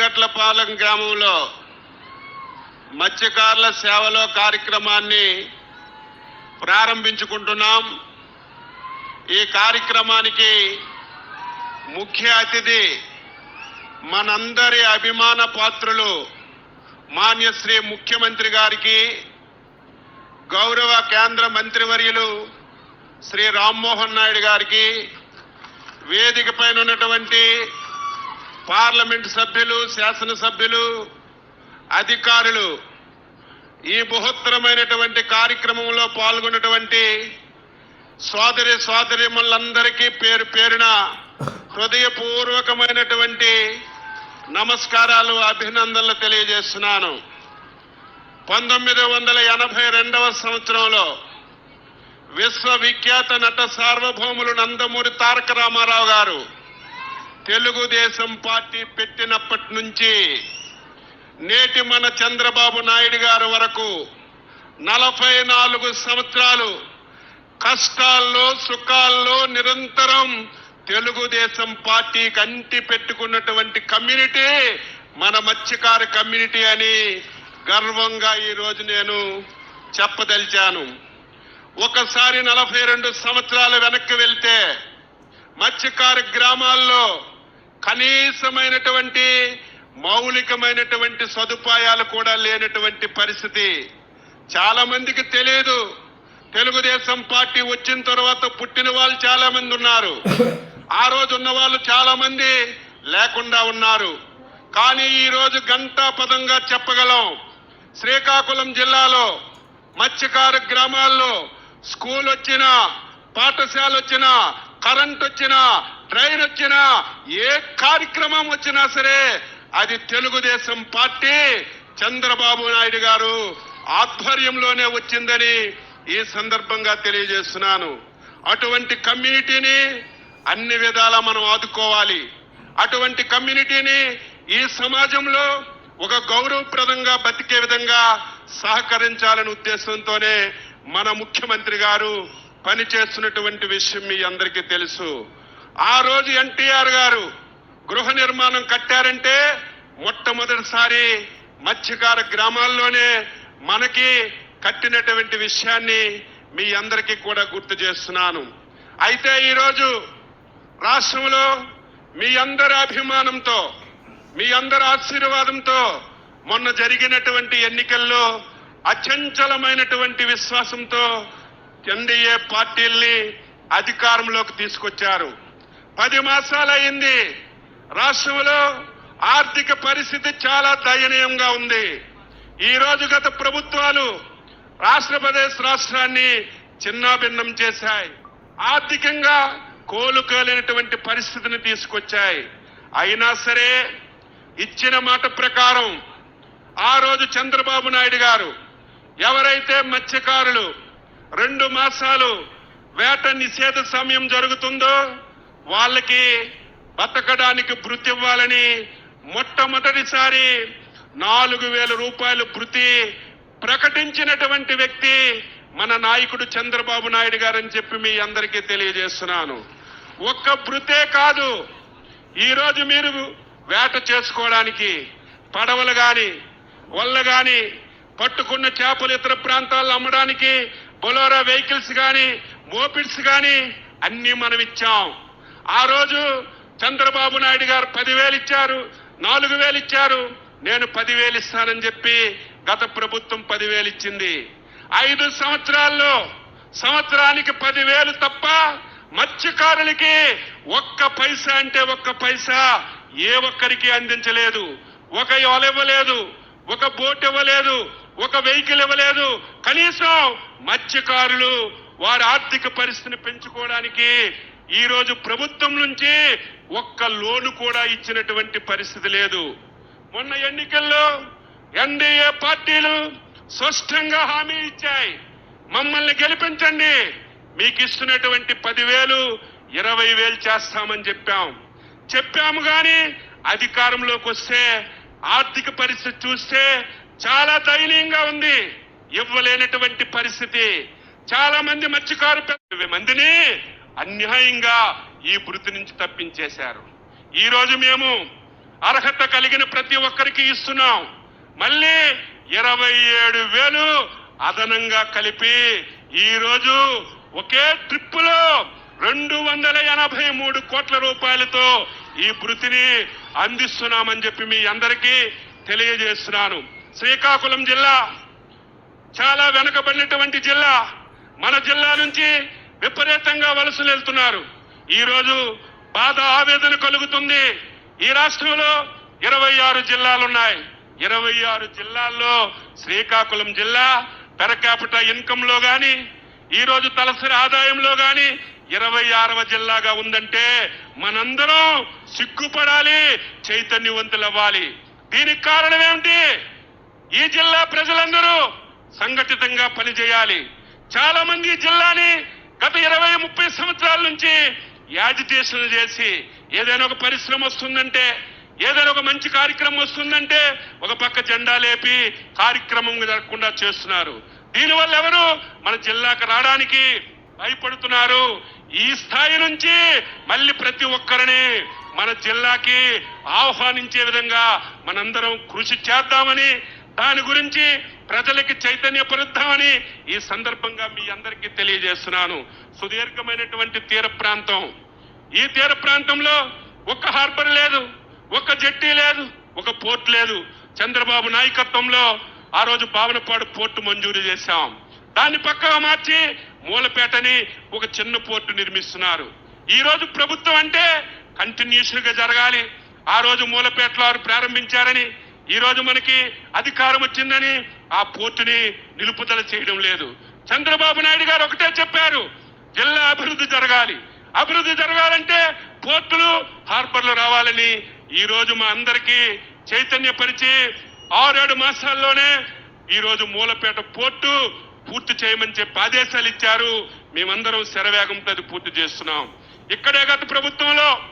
కొండగట్లపాలెం గ్రామంలో మత్స్యకారుల సేవలో కార్యక్రమాన్ని ప్రారంభించుకుంటున్నాం. ఈ కార్యక్రమానికి ముఖ్య అతిథి మనందరి అభిమాన పాత్రులు మాన్యశ్రీ ముఖ్యమంత్రి గారికి గౌరవ కేంద్ర మంత్రివర్యులు శ్రీ రామ్మోహన్ నాయుడు గారికి వేదిక పైన ఉన్నటువంటి పార్లమెంట్ సభ్యులు శాసనసభ్యులు అధికారులు ఈ బృహత్తరమైనటువంటి కార్యక్రమంలో పాల్గొన్నటువంటి సోదరి సోదరిమణులందరికీ పేరు పేరున హృదయపూర్వకమైనటువంటి నమస్కారాలు అభినందనలు తెలియజేస్తున్నాను. పంతొమ్మిది వందల ఎనభై రెండవ సంవత్సరంలో విశ్వవిఖ్యాత నట సార్వభౌములు నందమూరి తారక రామారావు గారు తెలుగుదేశం పార్టీ పెట్టినప్పటి నుంచి నేటి మన చంద్రబాబు నాయుడు గారు వరకు నలభై నాలుగు సంవత్సరాలు కష్టాల్లో సుఖాల్లో నిరంతరం తెలుగుదేశం పార్టీకి అంటి పెట్టుకున్నటువంటి కమ్యూనిటీ మన మత్స్యకార కమ్యూనిటీ అని గర్వంగా ఈరోజు నేను చెప్పదలిచాను. ఒకసారి నలభై రెండు సంవత్సరాలు వెనక్కి వెళ్తే మత్స్యకార గ్రామాల్లో కనీసమైనటువంటి మౌలికమైనటువంటి సదుపాయాలు కూడా లేనటువంటి పరిస్థితి. చాలా మందికి తెలియదు తెలుగుదేశం పార్టీ వచ్చిన తర్వాత పుట్టిన వాళ్ళు చాలా మంది ఉన్నారు. ఆ రోజు ఉన్న వాళ్ళు చాలా మంది లేకుండా ఉన్నారు. కానీ ఈ రోజు గంటా పదంగా చెప్పగలం. శ్రీకాకుళం జిల్లాలో మత్స్యకార గ్రామాల్లో స్కూల్ వచ్చినా పాఠశాల వచ్చినా కరెంట్ వచ్చినా ట్రైన్ వచ్చినా ఏ కార్యక్రమం వచ్చినా సరే అది తెలుగుదేశం పార్టీ చంద్రబాబు నాయుడు గారు ఆధ్వర్యంలోనే వచ్చిందని ఈ సందర్భంగా తెలియజేస్తున్నాను. అటువంటి కమ్యూనిటీని అన్ని విధాలా మనం ఆదుకోవాలి. అటువంటి కమ్యూనిటీని ఈ సమాజంలో ఒక గౌరవప్రదంగా బతికే విధంగా సహకరించాలనే ఉద్దేశంతోనే మన ముఖ్యమంత్రి గారు పనిచేస్తున్నటువంటి విషయం మీ అందరికీ తెలుసు. ఆ రోజు ఎన్టీఆర్ గారు గృహ నిర్మాణం కట్టారంటే మొట్టమొదటిసారి మత్స్యకార గ్రామాల్లోనే మనకి కట్టినటువంటి విషయాన్ని మీ అందరికీ కూడా గుర్తు చేస్తున్నాను. అయితే ఈరోజు రాష్ట్రంలో మీ అందరి అభిమానంతో మీ అందరి ఆశీర్వాదంతో మొన్న జరిగినటువంటి ఎన్నికల్లో అచంచలమైనటువంటి విశ్వాసంతో ఎన్డీఏ పార్టీల్ని అధికారంలోకి తీసుకొచ్చారు. పది మాసాలయ్యింది. రాష్ట్రంలో ఆర్థిక పరిస్థితి చాలా దయనీయంగా ఉంది. ఈ రోజు గత ప్రభుత్వాలు రాష్ట్రప్రదేశ్ రాష్ట్రాన్ని చిన్నాభిన్నం చేశాయి. ఆర్థికంగా కోలుకోలేనటువంటి పరిస్థితిని తీసుకొచ్చాయి. అయినా సరే ఇచ్చిన మాట ప్రకారం ఆ రోజు చంద్రబాబు నాయుడు గారు ఎవరైతే మత్స్యకారులు రెండు మాసాలు వేట నిషేధ సమయం జరుగుతుందో వాళ్ళకి బతకడానికి భృతి ఇవ్వాలని మొట్టమొదటిసారి నాలుగు వేల రూపాయలు భృతి ప్రకటించినటువంటి వ్యక్తి మన నాయకుడు చంద్రబాబు నాయుడు గారని చెప్పి మీ అందరికీ తెలియజేస్తున్నాను. ఒక్క భృతే కాదు. ఈరోజు మీరు వేట చేసుకోవడానికి పడవలు గాని వల్ల గాని పట్టుకున్న చేపలు ఇతర ప్రాంతాల్లో అమ్మడానికి బొలోరా వెహికల్స్ కానీ మోపిడ్స్ కానీ అన్ని మనం ఇచ్చాం ఆ రోజు చంద్రబాబు నాయుడు గారు పదివేలు ఇచ్చారు నాలుగు వేలు ఇచ్చారు. నేను పదివేలు ఇస్తానని చెప్పి గత ప్రభుత్వం పదివేలు ఇచ్చింది. ఐదు సంవత్సరాల్లో సంవత్సరానికి పదివేలు తప్ప మత్స్యకారులకి ఒక్క పైసా అంటే ఒక్క పైసా ఏ ఒక్కరికి అందించలేదు. ఒక యొల ఇవ్వలేదు ఒక బోట్ ఇవ్వలేదు ఒక వెహికల్ ఇవ్వలేదు. కనీసం మత్స్యకారులు వారి ఆర్థిక పరిస్థితిని పెంచుకోవడానికి ఈ రోజు ప్రభుత్వం నుంచి ఒక్క లోను కూడా ఇచ్చినటువంటి పరిస్థితి లేదు. మొన్న ఎన్నికల్లో ఎన్డీఏ పార్టీలు స్పష్టంగా హామీ ఇచ్చాయి. మమ్మల్ని గెలిపించండి. మీకు ఇస్తున్నటువంటి పదివేలు ఇరవై వేలు చేస్తామని చెప్పాం. చెప్పాము గాని అధికారంలోకి వస్తే ఆర్థిక పరిస్థితి చూస్తే చాలా దయనీయంగా ఉంది. ఇవ్వలేనటువంటి పరిస్థితి. చాలా మంది మత్స్యకారు మందిని అన్యాయంగా ఈ వృత్తి నుంచి తప్పించేశారు. ఈరోజు మేము అర్హత కలిగిన ప్రతి ఒక్కరికి ఇస్తున్నాం. మళ్ళీ ఇరవై ఏడు వేలు అదనంగా కలిపి ఈరోజు ఒకే ట్రిప్పులో రెండు వందల ఎనభై మూడు కోట్ల రూపాయలతో ఈ వృత్తిని అందిస్తున్నామని చెప్పి మీ అందరికీ తెలియజేస్తున్నాను. శ్రీకాకుళం జిల్లా చాలా వెనుకబడినటువంటి జిల్లా మన జిల్లా నుంచి విపరీతంగా వలసలు వెళ్తున్నారు ఈరోజు బాధ ఆవేదన కలుగుతుంది. ఈ రాష్ట్రంలో ఇరవై ఆరు జిల్లాలున్నాయి. ఇరవై ఆరు జిల్లాల్లో శ్రీకాకుళం జిల్లా పెర క్యాపిటల్ ఇన్కమ్లో గాని ఈరోజు తలసరి ఆదాయంలో గాని ఇరవై ఆరవ జిల్లాగా ఉందంటే మనందరం సిగ్గుపడాలి చైతన్యవంతులవ్వాలి. దీనికి కారణం ఏమిటి? ఈ జిల్లా ప్రజలందరూ సంఘటితంగా పనిచేయాలి. చాలా మంది జిల్లాని గత ఇరవై ముప్పై సంవత్సరాల నుంచి యాజిటేషన్లు చేసి ఏదైనా ఒక పరిశ్రమ వస్తుందంటే ఏదైనా ఒక మంచి కార్యక్రమం వస్తుందంటే ఒక పక్క జెండా లేపి కార్యక్రమం జరగకుండా చేస్తున్నారు. దీనివల్ల ఎవరు? మన జిల్లాకు రావడానికి భయపడుతున్నారు. ఈ స్థాయి నుంచి మళ్ళీ ప్రతి ఒక్కరిని మన జిల్లాకి ఆహ్వానించే విధంగా మనందరం కృషి చేద్దామని దాని గురించి ప్రజలకి చైతన్యపరుద్దామని ఈ సందర్భంగా మీ అందరికీ తెలియజేస్తున్నాను. సుదీర్ఘమైనటువంటి తీర ప్రాంతం. ఈ తీర ప్రాంతంలో ఒక్క హార్బర్ లేదు ఒక్క జట్టి లేదు ఒక పోర్ట్ లేదు. చంద్రబాబు నాయకత్వంలో ఆ రోజు భావనపాడు పోర్టు మంజూరు చేశాం. దాన్ని పక్కగా మార్చి మూలపేటని ఒక చిన్న పోర్టు నిర్మిస్తున్నారు. ఈ రోజు ప్రభుత్వం అంటే కంటిన్యూషన్గా జరగాలి. ఆ రోజు మూలపేటలో వారు ప్రారంభించారని ఈ రోజు మనకి అధికారం వచ్చిందని ఆ పోర్టుని నిలుపుదల చేయడం లేదు. చంద్రబాబు నాయుడు గారు ఒకటే చెప్పారు జిల్లా అభివృద్ధి జరగాలి. అభివృద్ధి జరగాలంటే పోర్టులు హార్బర్లు రావాలని ఈ రోజు మా అందరికీ చైతన్యపరిచి ఆరేడు మాసాల్లోనే ఈ రోజు మూలపేట పోర్టు పూర్తి చేయమని చెప్పి ఆదేశాలు ఇచ్చారు. మేమందరం శరవేగంతో అది పూర్తి చేస్తున్నాం. ఇక్కడే గత ప్రభుత్వంలో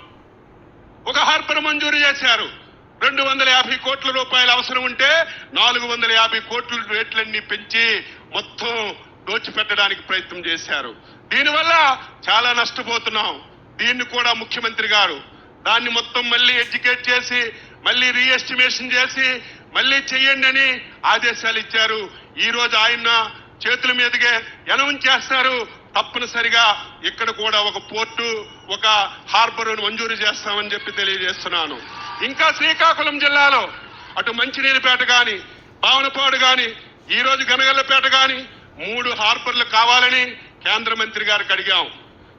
ఒక హార్బర్ మంజూరు చేశారు. రెండు వందల యాభై కోట్ల రూపాయలు అవసరం ఉంటే నాలుగు వందల యాభై కోట్ల రేట్లన్నీ పెంచి మొత్తం దోచిపెట్టడానికి ప్రయత్నం చేశారు. దీనివల్ల చాలా నష్టపోతున్నాం. దీన్ని కూడా ముఖ్యమంత్రి గారు దాన్ని మొత్తం మళ్ళీ ఎడ్యుకేట్ చేసి మళ్ళీ రీఎస్టిమేషన్ చేసి మళ్ళీ చెయ్యండి అని ఆదేశాలు ఇచ్చారు. ఈ రోజు ఆయన చేతుల మీదుగా అనౌన్స్ చేస్తారు. తప్పనిసరిగా ఇక్కడ కూడా ఒక పోర్టు ఒక హార్బర్ మంజూరు చేస్తామని చెప్పి తెలియజేస్తున్నాను. ఇంకా శ్రీకాకుళం జిల్లాలో అటు మంచినీరుపేట గాని పావనపాడు గాని ఈ రోజు గనగల్లపేట గాని మూడు హార్బర్లు కావాలని కేంద్ర మంత్రి గారికి అడిగాం.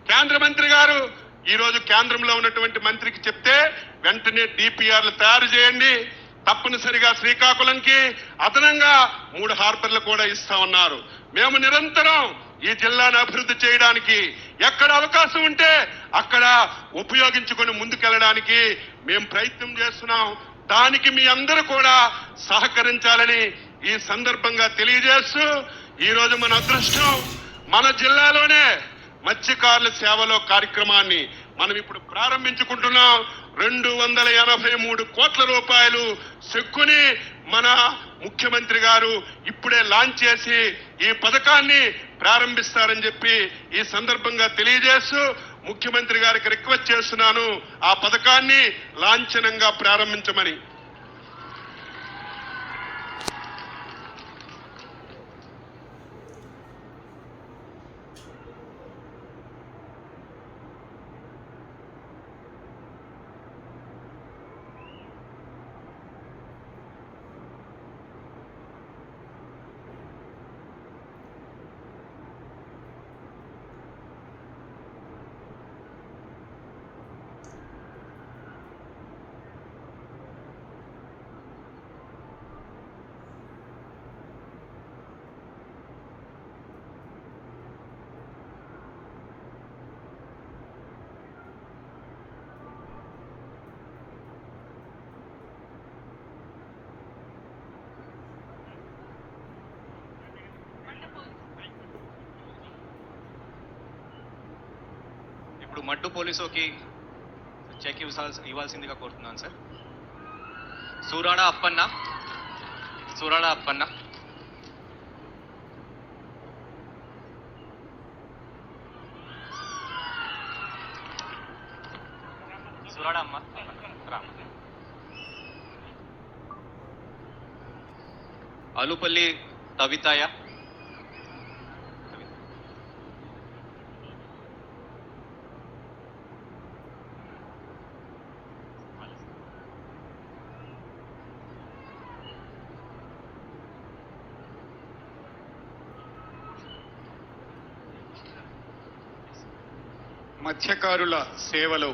కేంద్ర మంత్రి గారు ఈ రోజు కేంద్రంలో ఉన్నటువంటి మంత్రికి చెప్తే వెంటనే డిపిఆర్లు తయారు చేయండి. తప్పనిసరిగా శ్రీకాకుళంకి అదనంగా మూడు హార్బర్లు కూడా ఇస్తామన్నారు. మేము నిరంతరం ఈ జిల్లాను అభివృద్ధి చేయడానికి ఎక్కడ అవకాశం ఉంటే అక్కడ ఉపయోగించుకొని ముందుకెళ్ళడానికి మేము ప్రయత్నం చేస్తున్నాం. దానికి మీ అందరూ కూడా సహకరించాలని ఈ సందర్భంగా తెలియజేస్తూ ఈరోజు మన అదృష్టం మన జిల్లాలోనే మత్స్యకారుల సేవలో కార్యక్రమాన్ని మనం ఇప్పుడు ప్రారంభించుకుంటున్నాం. రెండు వందల ఎనభై మూడు కోట్ల రూపాయలు చెక్కుని మన ముఖ్యమంత్రి గారు ఇప్పుడే లాంచ్ చేసి ఈ పథకాన్ని ప్రారంభిస్తారని చెప్పి ఈ సందర్భంగా తెలియజేస్తూ ముఖ్యమంత్రి గారికి రిక్వెస్ట్ చేస్తున్నాను. ఆ పథకాన్ని లాంఛనంగా ప్రారంభించమని. మట్టు పోలీసోకి చెక్ ఇవ్వాల్సిందిగా కోరుతున్నాను సార్ సూరాడ అప్పన్న సూరాడ అప్పన్న సూరాడ అమ్మ రామ అలుపల్లి తవితాయ మత్స్యకారుల సేవలో